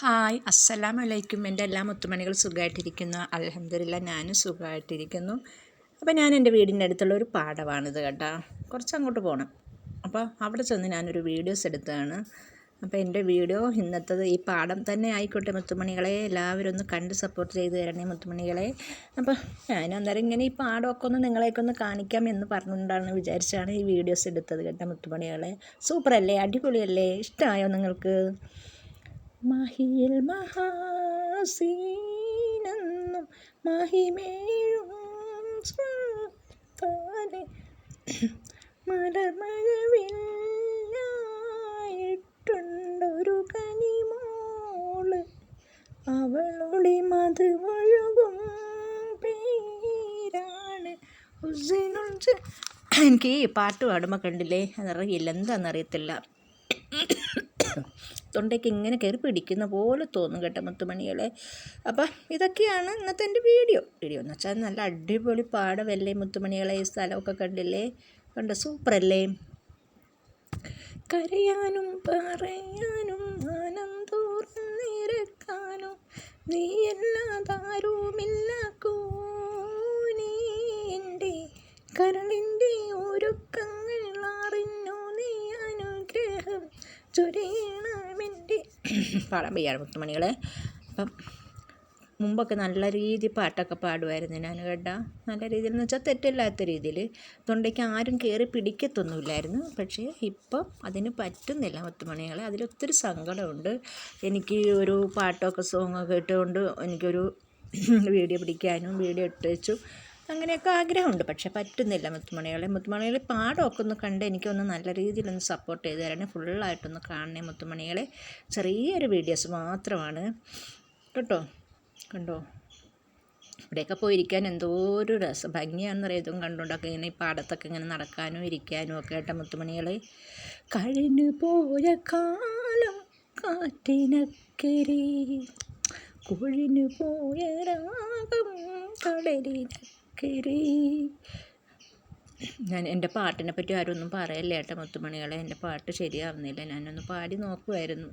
Hi അസ്സലാം വലൈക്കും എന്റെ എല്ലാ മുത്തുമണികൾ സുഖമായിട്ടിരിക്കുന്നു. അലഹമില്ല ഞാനും സുഖമായിട്ടിരിക്കുന്നു. അപ്പോൾ ഞാൻ എന്റെ വീടിന്റെ അടുത്തുള്ള ഒരു പാടമാണിത് കേട്ടോ. കുറച്ച് അങ്ങോട്ട് പോകണം അപ്പോൾ അവിടെ ചെന്ന് ഞാനൊരു വീഡിയോസ് എടുത്തതാണ്. അപ്പോൾ എന്റെ വീഡിയോ ഇന്നത്തത് ഈ പാടം തന്നെ ആയിക്കോട്ടെ മുത്തുമണികളെ. എല്ലാവരും ഒന്ന് കണ്ട് സപ്പോർട്ട് ചെയ്ത് തരണേ മുത്തുമണികളെ. അപ്പോൾ ഞാൻ അന്നേരം ഇങ്ങനെ ഈ പാടമൊക്കെ ഒന്ന് നിങ്ങളെയൊക്കെ ഒന്ന് കാണിക്കാം എന്ന് പറഞ്ഞുകൊണ്ടാണ് വിചാരിച്ചാണ് ഈ വീഡിയോസ് എടുത്തത് കേട്ടോ മുത്തുമണികളെ. സൂപ്പറല്ലേ? അടിപൊളിയല്ലേ? ഇഷ്ടമായോ നിങ്ങൾക്ക്? മഹിയിൽ മഹാസീനെന്നും മഹിമേഴും സുൽത്താനെ മലർമഴവില്ലായിട്ടുണ്ടൊരു കനിമോൾ. അവളുടെ മത് ഒഴുകും പേരാണ്. എനിക്ക് ഈ പാട്ട് പാടുമ്പോൾ കണ്ടില്ലേ? അതറിയില്ല. എന്താണെന്നറിയത്തില്ല തൊണ്ടയ്ക്ക് ഇങ്ങനെ കയറി പിടിക്കുന്ന പോലെ തോന്നും കേട്ടോ മുത്തുമണികളെ. അപ്പം ഇതൊക്കെയാണ് ഇന്നത്തെ എന്റെ വീഡിയോ. വീഡിയോ എന്ന് വെച്ചാൽ നല്ല അടിപൊളി പാടമല്ലേ മുത്തുമണികളെ ഈ സ്ഥലമൊക്കെ കണ്ടില്ലേ? കണ്ട? സൂപ്പറല്ലേ? കരയാനും പറയാനും ആനന്ദോർന്ന് നിരക്കാനും നീ എല്ലാതാരുമില്ല കൂനി എന്റെ കരളിന്റെ ഒരുക്കങ്ങൾ അറിഞ്ഞു നീ അനുഗ്രഹം ചൊരിയണമെന്റെ പാടാൻ വയ്യാണ് മുത്തുമണികളെ. അപ്പം മുമ്പൊക്കെ നല്ല രീതിയിൽ പാട്ടൊക്കെ പാടുമായിരുന്നു ഞാൻ കേട്ടാ. നല്ല രീതിയിൽ എന്ന് വെച്ചാൽ തെറ്റില്ലാത്ത രീതിയിൽ. തൊണ്ടയ്ക്ക് ആരും കയറി പിടിക്കത്തൊന്നുമില്ലായിരുന്നു. പക്ഷേ ഇപ്പം അതിന് പറ്റുന്നില്ല മുത്തുമണികളെ. അതിലൊത്തിരി സങ്കടമുണ്ട്. എനിക്ക് ഒരു പാട്ടൊക്കെ സോങ്ങൊക്കെ ഇട്ടുകൊണ്ട് എനിക്കൊരു വീഡിയോ പിടിക്കാനും വീഡിയോ ഇട്ട് വെച്ചു അങ്ങനെയൊക്കെ ആഗ്രഹമുണ്ട്. പക്ഷെ പറ്റുന്നില്ല മുത്തുമണികളെ. മുത്തുമണികളെ പാടമൊക്കെ ഒന്ന് കണ്ട് എനിക്കൊന്ന് നല്ല രീതിയിലൊന്ന് സപ്പോർട്ട് ചെയ്ത് തരണേ. ഫുള്ളായിട്ടൊന്ന് കാണണേ മുത്തുമണികളെ. ചെറിയൊരു വീഡിയോസ് മാത്രമാണ്. കേട്ടോ? കണ്ടോ? ഇവിടെയൊക്കെ പോയിരിക്കാൻ എന്തോ ഒരു രസം. ഭംഗിയാണെന്ന് ഇതും കണ്ടുകൊണ്ടൊക്കെ ഇങ്ങനെ ഈ പാടത്തൊക്കെ ഇങ്ങനെ നടക്കാനും ഇരിക്കാനും ഒക്കെ ആയിട്ട് മുത്തുമണികളെ. കഴിഞ്ഞു പോയ കാലം കാറ്റിനക്കരി. കൊഴിഞ്ഞു പോയ രാഗം കടലിനക്കരെ. ചക്കരേ ഞാൻ എന്റെ പാട്ടിനെ പറ്റി ആരും ഒന്നും പറയല്ലേ ഏട്ടാ മുത്തുമണികളെ? എന്റെ പാട്ട് ശരിയാവുന്നില്ല. ഞാനൊന്ന് പാടി നോക്കുമായിരുന്നു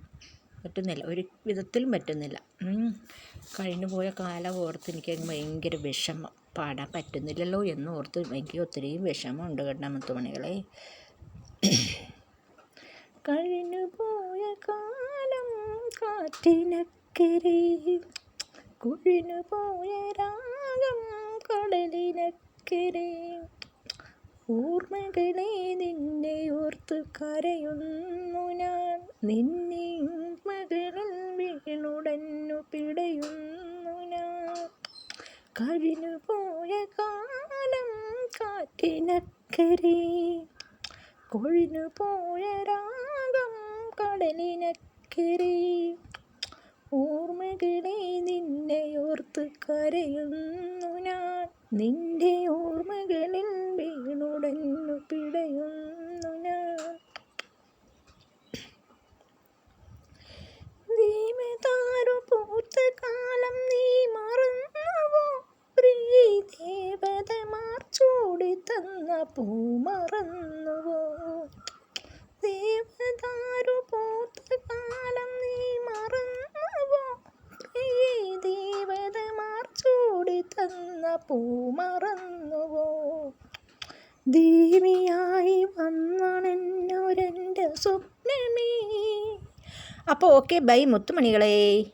പറ്റുന്നില്ല. ഒരു വിധത്തിലും പറ്റുന്നില്ല. കഴിഞ്ഞു പോയ കാലം ഓർത്ത് എനിക്ക് ഭയങ്കര വിഷമം. പാടാൻ പറ്റുന്നില്ലല്ലോ എന്ന് ഓർത്ത് എനിക്ക് ഒത്തിരി വിഷമമുണ്ട് കേട്ടോ മുത്തുമണികളെ. കഴിഞ്ഞു പോയ കാലം കാറ്റിനക്കരെ കുഴിഞ്ഞു പോയ രാഗം കടലിനക്കരെ ഓർമ്മകളെ നിന്നെ ഓർത്ത് കരയുന്നു ഞാൻ. നിന്നെ മകളിൽ വീണുടന്നു പിടയുന്നു ഞാൻ. കഴിഞ്ഞു പോയ കാലം കാറ്റിനക്കരെ കൊഴിഞ്ഞു പോയ രാഗം കടലിനക്കരെ ഓർമ്മകളെ നിന്നെ ഓർത്ത് കരയുന്നു നിന്റെ ഓർമ്മകളിൽ വീണുടഞ്ഞു പിടയുന്നു ഞാൻ. ദീപതാരു പൂത്ത കാലം നീ മറന്നുവോ? പ്രിയ ദേവതമാർ ചൂടി തന്ന പൂ മറന്നുവോ? ദേവതാരു പൂത്ത കാലം നീ മറന്നുവോ പൂ മറന്നുവോ ദേവിയായി വന്നണെന്നൊരെന്റെ സ്വപ്നമേ. അപ്പോൾ ഓക്കെ ബൈ മുത്തുമണികളെ.